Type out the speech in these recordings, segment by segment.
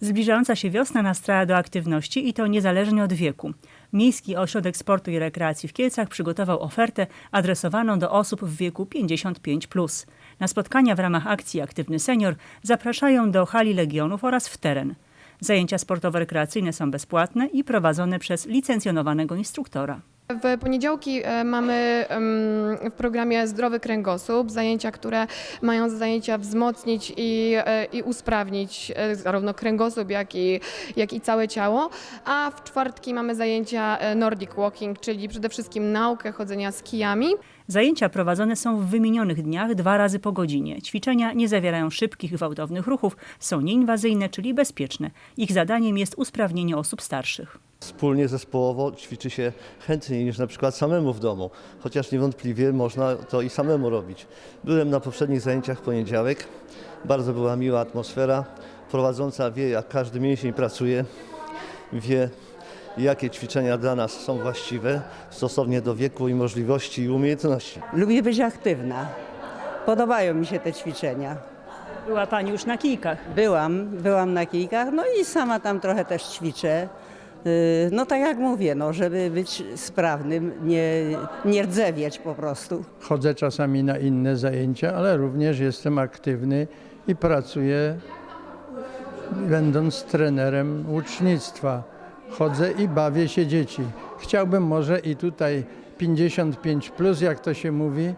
Zbliżająca się wiosna nastraja do aktywności i to niezależnie od wieku. Miejski Ośrodek Sportu i Rekreacji w Kielcach przygotował ofertę adresowaną do osób w wieku 55+. Na spotkania w ramach akcji Aktywny Senior zapraszają do hali Legionów oraz w teren. Zajęcia sportowo-rekreacyjne są bezpłatne i prowadzone przez licencjonowanego instruktora. W poniedziałki e, mamy w programie Zdrowy Kręgosłup zajęcia, które mają za zajęcia wzmocnić i, e, i usprawnić e, zarówno kręgosłup, jak i, jak i całe ciało. A w czwartki mamy zajęcia Nordic Walking, czyli przede wszystkim naukę chodzenia z kijami. Zajęcia prowadzone są w wymienionych dniach dwa razy po godzinie. Ćwiczenia nie zawierają szybkich, gwałtownych ruchów, są nieinwazyjne, czyli bezpieczne. Ich zadaniem jest usprawnienie osób starszych. Wspólnie, zespołowo ćwiczy się chętniej niż na przykład samemu w domu, chociaż niewątpliwie można to i samemu robić. Byłem na poprzednich zajęciach w poniedziałek, bardzo była miła atmosfera. Prowadząca wie, jak każdy mięsień pracuje, wie, jakie ćwiczenia dla nas są właściwe stosownie do wieku i możliwości i umiejętności. Lubię być aktywna. Podobają mi się te ćwiczenia. Była Pani już na kijkach. Byłam, byłam na kijkach, no i sama tam trochę też ćwiczę. Yy, No tak jak mówię, no, żeby być sprawnym, nie, nie rdzewieć po prostu. Chodzę czasami na inne zajęcia, ale również jestem aktywny i pracuję będąc trenerem łucznictwa. Chodzę i bawię się dzieci. Chciałbym może i tutaj 55 plus, jak to się mówi,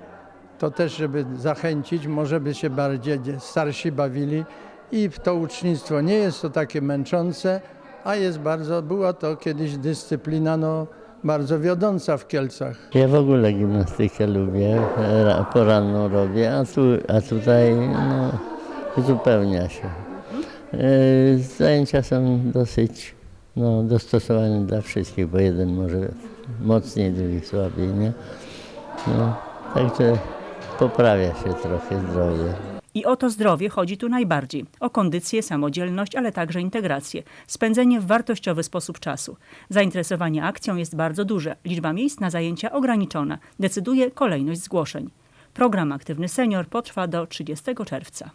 to też, żeby zachęcić, może by się bardziej starsi bawili i w to ucznictwo nie jest to takie męczące, a jest bardzo, była to kiedyś dyscyplina no, bardzo wiodąca w Kielcach. Ja w ogóle gimnastykę lubię, ra- poranną robię, a, tu, a tutaj no, uzupełnia się. E, Zajęcia są dosyć no, dostosowane dla wszystkich, bo jeden może mocniej, drugi słabiej, nie? No, także poprawia się trochę zdrowie. I o to zdrowie chodzi tu najbardziej. O kondycję, samodzielność, ale także integrację. Spędzenie w wartościowy sposób czasu. Zainteresowanie akcją jest bardzo duże. Liczba miejsc na zajęcia ograniczona. Decyduje kolejność zgłoszeń. Program Aktywny Senior potrwa do 30 czerwca.